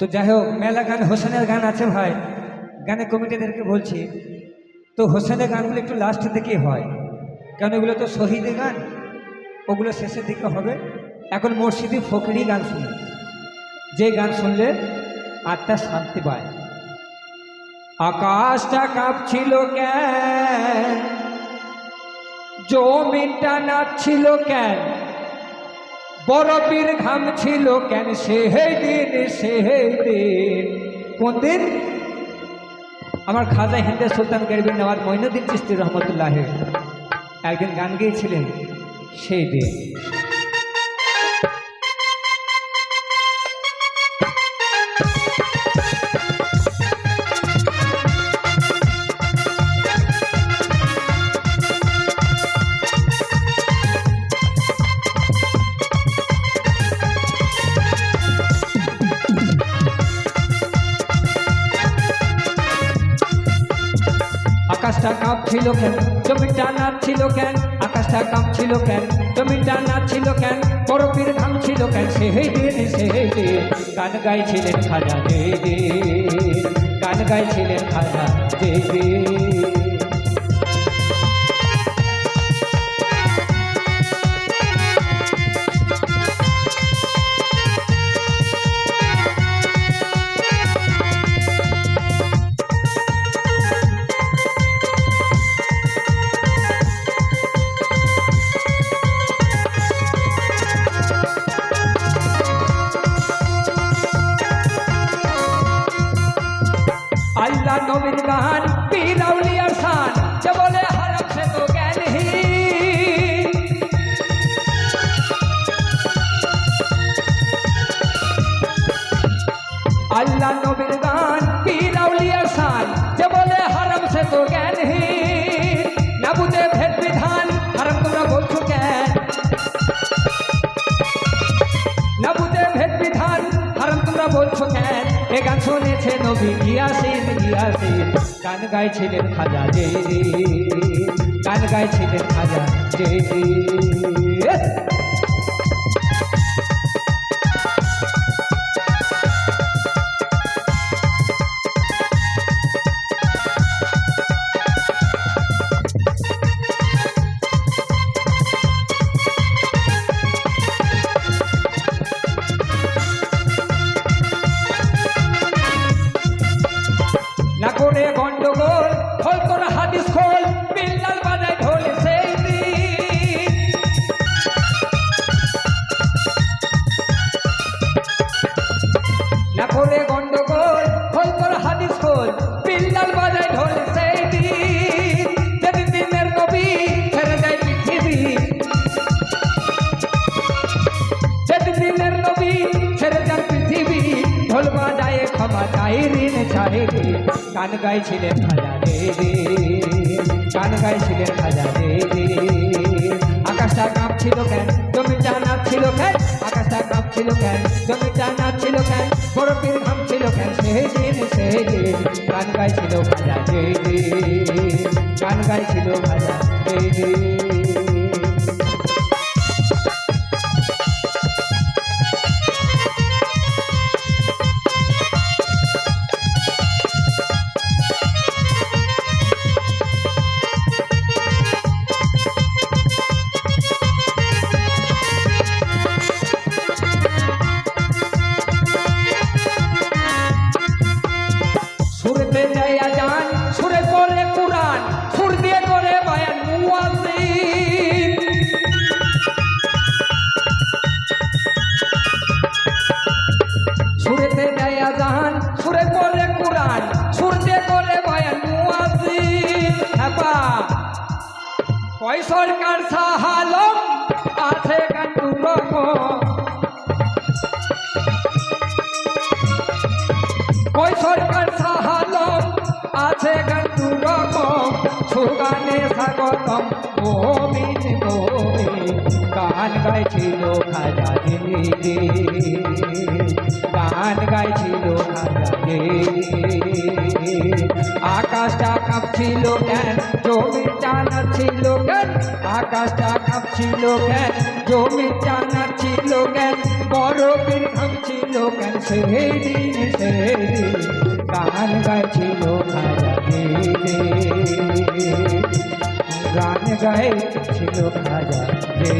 তো যাই হোক মেলা গান, হোসেনের গান আছে ভাই। গানে কমিটিদেরকে বলছি, তো হোসেনের গানগুলো একটু লাস্টের দিকেই হয়। কারণ এগুলো তো শহীদের গান, ওগুলো শেষের দিকে হবে। এখন মসজিদি ফকরি গান শুনি। যে গান শুনলে আত্মা শান্তি পায়। আকাশটা কাঁপছিল কেন? জমিটা নাচছিল কেন? বরফের ঘাম ছিল কেন সেই দিন সেই দিন। কোন দিন? আমার খাজা হিন্দে সুলতান গরিবী নওয়াজ মঈনুদ্দিন চিস্তি রহমতুল্লাহ। একদিন গান গিয়েছিলেন, সেই দিন। কাঁপছিল কেন? জমিটা নাচছিল কেন? আকাশটা কাঁপছিল কেন? জমিটা নাচছিল কেন? বরফের ছিল কেন? সেই দিন সেই দিন গান গাইছিলেন খাজা দে গান গাইছিলেন খাজা দে দে আল্লাহ নবীর গান পীরাউলিয়ার শান যে বলে হারাম সে তো জ্ঞানহীন আল্লাহ নবীর এ গান শুনেছে নবী গিয়াসিন গিয়াসিন গান গাইছিলেন খাজা যে গান গাইছিলেন খাজা যে ক্ষমা চাই ঋণ চাই রে। গান গাইছিলেন খাজা রে। গান গাইছিলেন খাজা রে। আকাশটা কাঁপছিল কেন? জমিটা নাচছিল কেন? আকাশটা কাঁপছিল কেন? জমিটা নাচছিল কেন? বরফের ঘাম কেন? সেই দিন সেই দিন গান গাইছিল খাজা রে। গান গাইছিল খাজা সুরে পড়ে কুরআন, সুর দিয়ে করে বায়ান মুয়াজ্জিন। সুরেতে যায় আজান সুরে পড়ে কুরআন, সুর দিয়ে করে বায়ান হ্যাপা কয় সরকার সাহালম আছে গন্ধু রকম, সুগানে স্বাগতম গোবিন গোবিন গান গাইছিল খাজা দিদি। গান গাইছিল খাজা রে আকাশটা কাঁপছিল কেন জমিটা নাচছিল কেন আকাশটা কাঁপছিল কেন জমি টানা ছিল কেন বরফের ঘাম ছিল কেন সেদিন সেদিন গান গাইছিল খাজা রে গান গাইছিল খাজা রে